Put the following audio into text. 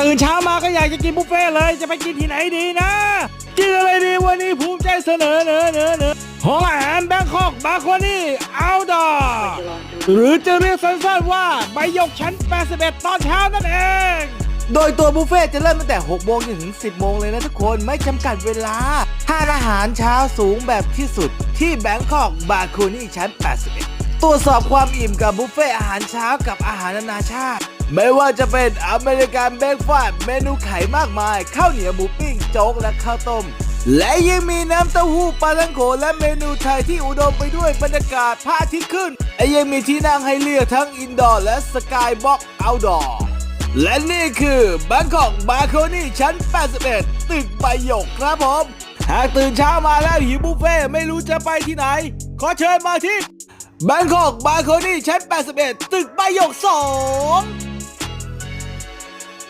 ตื่นเช้ามาก็อยากจะกินบุฟเฟ่เลยจะไปกินที่ไหนดีนะ กินอะไรดีวันนี้ภูมิใจเสนอเนอเนอเนอห้องอาหารแบงคอกบาโคนี่เอาดอหรือจะเรียกสั้นๆว่าใบยกชั้น 81 ตอนเช้านั่นเอง โดยตัวบุฟเฟ่จะเริ่มตั้งแต่ 6 โมงจนถึง 10 โมงเลยนะทุกคนไม่จำกัดเวลาทานอาหารเช้าสูงแบบที่สุด ที่แบงคอกบาคูนี่ชั้น 81 ตรวจสอบความอิ่มกับบุฟเฟ่อาหารเช้ากับอาหารนานาชาติ ไม่ว่าจะเป็นอเมริกันเบรกฟาสต์เมนูไข่มากมาย ข้าวเหนียวหมูปิ้งโจ๊กและข้าวต้ม และยังมีน้ำเต้าหู้ปลาทังโขและเมนูไทยที่อุดมไปด้วยบรรยากาศพระอาทิตย์ขึ้นและยังมีที่นั่งให้เลือกทั้งอินดอร์และสกายบ็อกเอาดอร์และนี่คือแบงคอกบาโคนี่ชั้น 81 ตึกใบหยกครับผม หากตื่นเช้ามาแล้วหิวบุฟเฟ่ไม่รู้จะไปที่ไหน ขอเชิญมาที่แบงคอกบาโคนี่ชั้น 81 ตึกใบหยก 2